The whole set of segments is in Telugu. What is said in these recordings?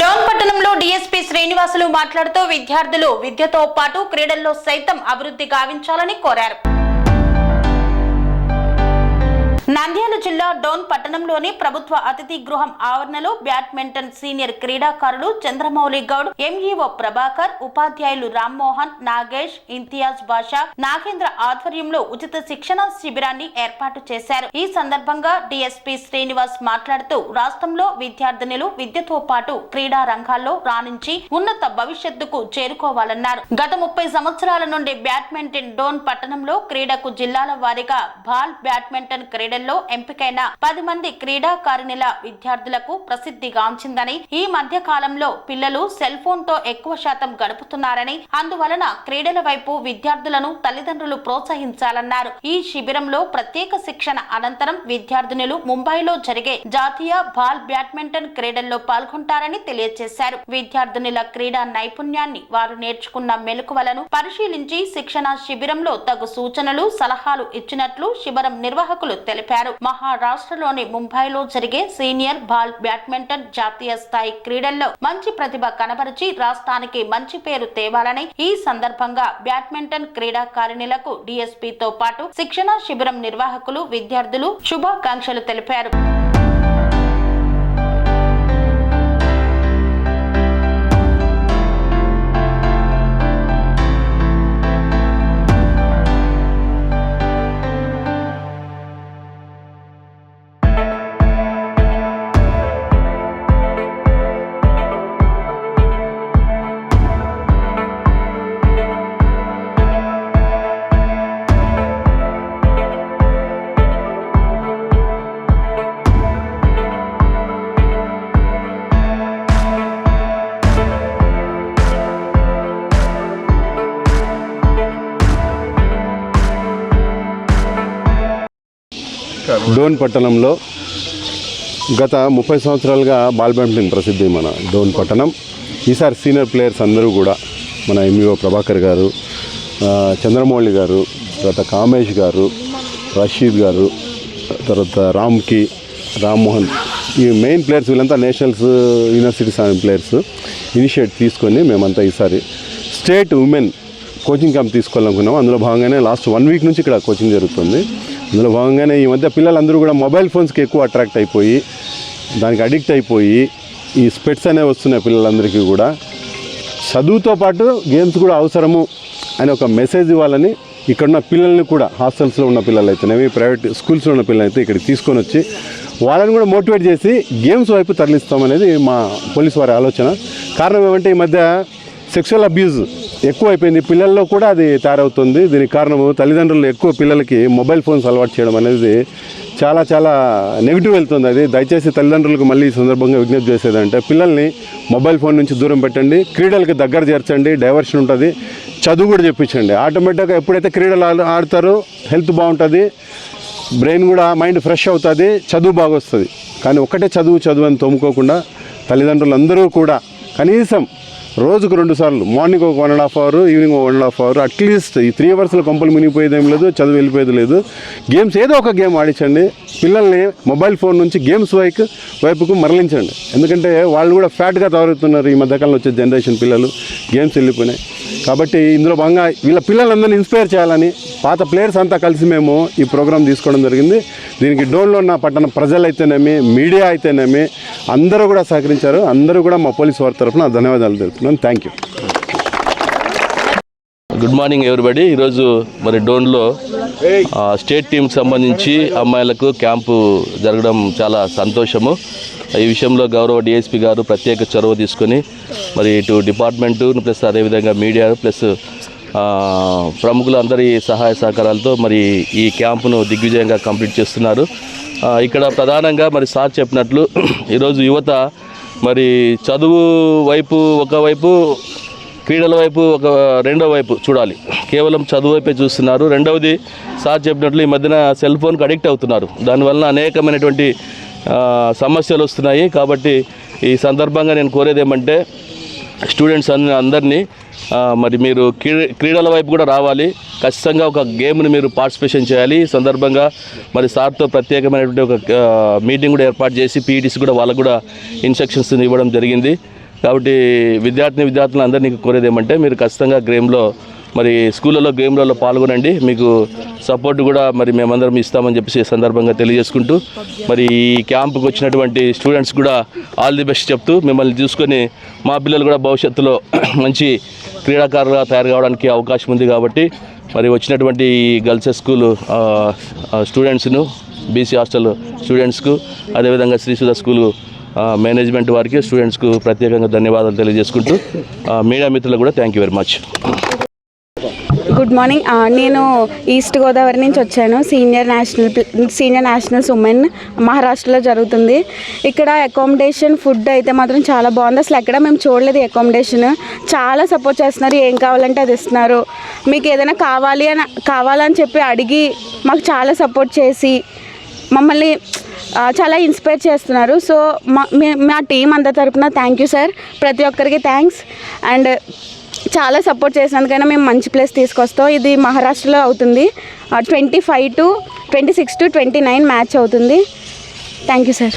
డాంగ్ పట్టణంలో డీఎస్పీ శ్రీనివాసులు మాట్లాడుతూ విద్యార్థులు విద్యతో పాటు క్రీడల్లో సైతం అభివృద్ధి గావించాలని కోరారు. నంద్యాల జిల్లా డోన్ పట్టణంలోని ప్రభుత్వ అతిథి గృహం ఆవరణలో బ్యాడ్మింటన్ సీనియర్ క్రీడాకారులు చంద్రమౌళి గౌడ్ ఎంఈఓ ప్రభాకర్ ఉపాధ్యాయులు రామ్మోహన్ నాగేష్ ఇంతియాజ్ బాషా నాగేంద్ర ఆధ్వర్యంలో ఉచిత శిక్షణ శిబిరాన్ని ఏర్పాటు చేశారు. ఈ సందర్భంగా డిఎస్పీ శ్రీనివాస్ మాట్లాడుతూ రాష్ట్రంలో విద్యార్థినులు విద్యతో పాటు క్రీడా రంగాల్లో రాణించి ఉన్నత భవిష్యత్తుకు చేరుకోవాలన్నారు. గత ముప్పై సంవత్సరాల నుండి బ్యాడ్మింటన్ డోన్ పట్టణంలో క్రీడకు జిల్లాల వారీగా బాల్ బ్యాడ్మింటన్ క్రీడ క్రీడల్లో ఎంపికైన పది మంది క్రీడాకారిణిల విద్యార్థులకు ప్రసిద్ధిగాంచిందని ఈ మధ్య కాలంలో పిల్లలు సెల్ ఫోన్తో ఎక్కువ శాతం గడుపుతున్నారని అందువలన క్రీడల వైపు విద్యార్థులను తల్లిదండ్రులు ప్రోత్సహించాలన్నారు. ఈ శిబిరంలో ప్రత్యేక శిక్షణ అనంతరం విద్యార్థినులు ముంబైలో జరిగే జాతీయ బాల్ బ్యాడ్మింటన్ క్రీడల్లో పాల్గొంటారని తెలియజేశారు. విద్యార్థినుల క్రీడా నైపుణ్యాన్ని వారు నేర్చుకున్న మెలకువలను పరిశీలించి శిక్షణ శిబిరంలో తగు సూచనలు సలహాలు ఇచ్చినట్లు శిబిరం నిర్వాహకులు తెలిపారు మహారాష్ట్రలోని ముంబైలో జరిగే సీనియర్ బాల్ బ్యాడ్మింటన్ జాతీయ స్థాయి క్రీడల్లో మంచి ప్రతిభ కనబరిచి రాష్ట్రానికి మంచి పేరు తేవాలని ఈ సందర్భంగా బ్యాడ్మింటన్ క్రీడాకారిణులకు డిఎస్పీతో పాటు శిక్షణ శిబిరం నిర్వాహకులు విద్యార్థులు శుభాకాంక్షలు తెలిపారు. డోన్ పట్టణంలో గత ముప్పై సంవత్సరాలుగా బాల్ బ్యాడ్మింటన్ ప్రసిద్ధి మన డోన్ పట్టణం. ఈసారి సీనియర్ ప్లేయర్స్ అందరూ కూడా మన ఎంఈఓ ప్రభాకర్ గారు చంద్రమౌళి గారు తర్వాత కామేష్ గారు రషీద్ గారు తర్వాత రామ్కి రామ్మోహన్ ఈ మెయిన్ ప్లేయర్స్ వీళ్ళంతా నేషనల్స్ యూనివర్సిటీస్ అనే ప్లేయర్స్ ఇనిషియేట్ తీసుకొని మేమంతా ఈసారి స్టేట్ ఉమెన్ కోచింగ్ క్యాంప్ తీసుకోవాలనుకున్నాము. అందులో భాగంగానే లాస్ట్ వన్ వీక్ నుంచి ఇక్కడ కోచింగ్ జరుగుతుంది. అందులో భాగంగానే ఈ మధ్య పిల్లలందరూ కూడా మొబైల్ ఫోన్స్కి ఎక్కువ అట్రాక్ట్ అయిపోయి దానికి అడిక్ట్ అయిపోయి ఈ స్పెట్స్ అనేవి వస్తున్నాయి పిల్లలందరికీ కూడా. చదువుతో పాటు గేమ్స్ కూడా అవసరము అని ఒక మెసేజ్ ఇవ్వాలని ఇక్కడున్న పిల్లల్ని కూడా హాస్టల్స్లో ఉన్న పిల్లలు అయితేనేవి ప్రైవేట్ స్కూల్స్లో ఉన్న పిల్లలు అయితే ఇక్కడికి తీసుకొని వచ్చి వాళ్ళని కూడా మోటివేట్ చేసి గేమ్స్ వైపు తరలిస్తామనేది మా పోలీస్ వారి ఆలోచన. కారణం ఏమంటే ఈ మధ్య సెక్షువల్ అబ్యూజ్ ఎక్కువైపోయింది. పిల్లల్లో కూడా అది తయారవుతుంది. దీనికి కారణము తల్లిదండ్రులు ఎక్కువ పిల్లలకి మొబైల్ ఫోన్స్ అలవాటు చేయడం అనేది చాలా చాలా నెగిటివ్ వెళ్తుంది. అది దయచేసి తల్లిదండ్రులకు మళ్ళీ ఈ సందర్భంగా విజ్ఞప్తి చేసేదంటే పిల్లల్ని మొబైల్ ఫోన్ నుంచి దూరం పెట్టండి క్రీడలకు దగ్గర చేర్చండి డైవర్షన్ ఉంటుంది. చదువు కూడా చెప్పించండి. ఆటోమేటిక్గా ఎప్పుడైతే క్రీడలు ఆడతారో హెల్త్ బాగుంటుంది బ్రెయిన్ కూడా మైండ్ ఫ్రెష్ అవుతుంది చదువు బాగా వస్తుంది కానీ ఒకటే చదువు చదువు అని తోముకోకుండా తల్లిదండ్రులు అందరూ కూడా కనీసం రోజుకు రెండు సార్లు. మార్నింగ్ ఒక one and half hour evening ఒక one and half hour at least ఈ త్రీ అవర్స్లో కొంపలు మునిగిపోయేది ఏం లేదు చదువు వెళ్ళిపోయేది లేదు. గేమ్స్ ఏదో ఒక గేమ్ ఆడించండి. పిల్లల్ని మొబైల్ ఫోన్ నుంచి గేమ్స్ వైపు వైపుకు మరలించండి. ఎందుకంటే వాళ్ళు కూడా ఫ్యాట్గా తయారవుతున్నారు ఈ మధ్యకాలంలో వచ్చే జనరేషన్ పిల్లలు. గేమ్స్ వెళ్ళిపోయినాయి. కాబట్టి ఇందులో భాగంగా వీళ్ళ పిల్లలందరినీ ఇన్స్పైర్ చేయాలని పాత ప్లేయర్స్ అంతా కలిసి మేము ఈ ప్రోగ్రామ్ తీసుకోవడం జరిగింది. దీనికి డోన్లో ఉన్న పట్టణ ప్రజలు అయితేనేమి మీడియా అయితేనేమి అందరూ కూడా సహకరించారు. అందరూ కూడా మా పోలీస్ వారి తరఫున ధన్యవాదాలు తెలుపుతున్నాను thank you good morning everybody ఈరోజు మరి డోన్లో స్టేట్ టీంకి సంబంధించి అమ్మాయిలకు క్యాంపు జరగడం చాలా సంతోషము. ఈ విషయంలో గౌరవ డిఎస్పి గారు ప్రత్యేక చొరవ తీసుకొని మరి ఇటు డిపార్ట్మెంటు ప్లస్ అదేవిధంగా మీడియా ప్లస్ ప్రముఖులందరి సహాయ సహకారాలతో మరి ఈ క్యాంపును దిగ్విజయంగా కంప్లీట్ చేస్తున్నారు. ఇక్కడ ప్రధానంగా మరి సార్ చెప్పినట్లు ఈరోజు యువత మరి చదువు వైపు ఒకవైపు క్రీడల వైపు ఒక రెండో వైపు చూడాలి. కేవలం చదువు వైపే చూస్తున్నారు. రెండవది సార్ చెప్పినట్లు ఈ మధ్యన సెల్ ఫోన్కి అడిక్ట్ అవుతున్నారు. దానివల్ల అనేకమైనటువంటి సమస్యలు వస్తున్నాయి. కాబట్టి ఈ సందర్భంగా నేను కోరేది ఏమంటే స్టూడెంట్స్ అందరినీ మరి మీరు క్రీడల వైపు కూడా రావాలి. ఖచ్చితంగా ఒక గేమ్ని మీరు పార్టిసిపేషన్ చేయాలి. ఈ సందర్భంగా మరి సార్తో ప్రత్యేకమైనటువంటి ఒక మీటింగ్ కూడా ఏర్పాటు చేసి పీఈటీస్ కూడా వాళ్ళకు కూడా ఇన్స్ట్రక్షన్స్ ఇవ్వడం జరిగింది. కాబట్టి విద్యార్థిని విద్యార్థులు అందరినీ కోరేది ఏమంటే మీరు ఖచ్చితంగా గేమ్లో మరి స్కూళ్ళలో గేమ్లలో పాల్గొనండి. మీకు సపోర్ట్ కూడా మరి మేమందరం ఇస్తామని చెప్పేసి సందర్భంగా తెలియజేసుకుంటూ మరి ఈ క్యాంపుకి వచ్చినటువంటి స్టూడెంట్స్ కూడా ఆల్ ది బెస్ట్ చెప్తూ మిమ్మల్ని చూసుకొని మా పిల్లలు కూడా భవిష్యత్తులో మంచి క్రీడాకారులుగా తయారు కావడానికి అవకాశం ఉంది కాబట్టి మరి వచ్చినటువంటి గర్ల్స్ స్కూల్ స్టూడెంట్స్ను బీసీ హాస్టల్ స్టూడెంట్స్కు అదేవిధంగా శ్రీసుధ స్కూల్ మేనేజ్మెంట్ వారికి స్టూడెంట్స్కు ప్రత్యేకంగా ధన్యవాదాలు తెలియజేసుకుంటూ మీడియా మిత్రులకు కూడా thank you very much. Good morning. నేను ఈస్ట్ గోదావరి నుంచి వచ్చాను. Senior national senior nationals women మహారాష్ట్రలో జరుగుతుంది. ఇక్కడ అకామిడేషన్ ఫుడ్ అయితే మాత్రం చాలా బాగుంది. అసలు ఎక్కడ మేము చూడలేదు అకామిడేషన్ చాలా సపోర్ట్ చేస్తున్నారు. ఏం కావాలంటే అది ఇస్తున్నారు. మీకు ఏదైనా కావాలి అని కావాలని చెప్పి అడిగి మాకు చాలా సపోర్ట్ చేసి మమ్మల్ని చాలా ఇన్స్పైర్ చేస్తున్నారు. సో మా మా టీం అంత తరపున థ్యాంక్ యూ సార్ ప్రతి ఒక్కరికి థ్యాంక్స్ అండ్ చాలా సపోర్ట్ చేసినందుకైనా మేము మంచి ప్లేస్ తీసుకొస్తాం. ఇది మహారాష్ట్రలో అవుతుంది. Twenty five to twenty six to twenty nine match అవుతుంది thank you sir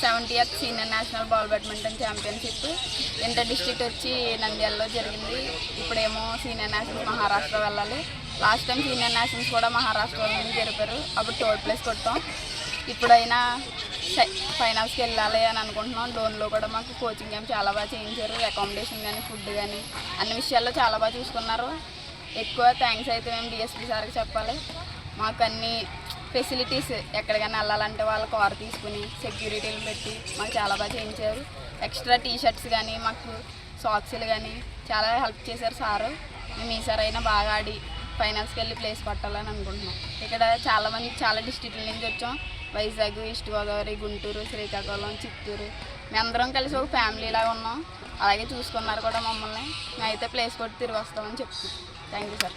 seventy eighth senior national ball badminton championship inter district వచ్చి నంద్యాలలో జరిగింది. ఇప్పుడేమో సీనియర్ నేషనల్స్ మహారాష్ట్ర వెళ్ళాలి. లాస్ట్ టైం సీనియర్ నేషనల్స్ కూడా మహారాష్ట్రలోనే జరిపారు. అప్పుడు థర్డ్ ప్లేస్ కొట్టాం. ఇప్పుడైనా ఫైనల్స్కి వెళ్ళాలి అని అనుకుంటున్నాం. లోన్లో కూడా మాకు కోచింగ్ ఏం చాలా బాగా చేయించారు. అకామిడేషన్ కానీ ఫుడ్ కానీ అన్ని విషయాల్లో చాలా బాగా చూసుకున్నారు. ఎక్కువ థ్యాంక్స్ అయితే మేము డిఎస్పీ సార్కి చెప్పాలి. మాకు అన్ని ఫెసిలిటీస్ ఎక్కడికైనా వెళ్ళాలంటే వాళ్ళ కార్ తీసుకుని సెక్యూరిటీలు పెట్టి మాకు చాలా బాగా చేయించారు. ఎక్స్ట్రా టీ షర్ట్స్ కానీ మాకు సాక్స్లు కానీ చాలా హెల్ప్ చేశారు సారు. మేము ఈసారి అయినా బాగా ఆడి ఫైనల్స్కి వెళ్ళి ప్లేస్ కొట్టాలని అనుకుంటున్నాం. ఇక్కడ చాలా మంది చాలా డిస్టిక్ల నుంచి వచ్చాం. వైజాగ్ ఈస్ట్ గోదావరి గుంటూరు శ్రీకాకుళం చిత్తూరు. మేమందరం కలిసి ఒక ఫ్యామిలీ లాగా ఉన్నాం. అలాగే చూసుకున్నారు కూడా మమ్మల్ని. మేమైతే ప్లేస్ కొట్టి తిరిగి వస్తామని చెప్తున్నాం. Thank you sir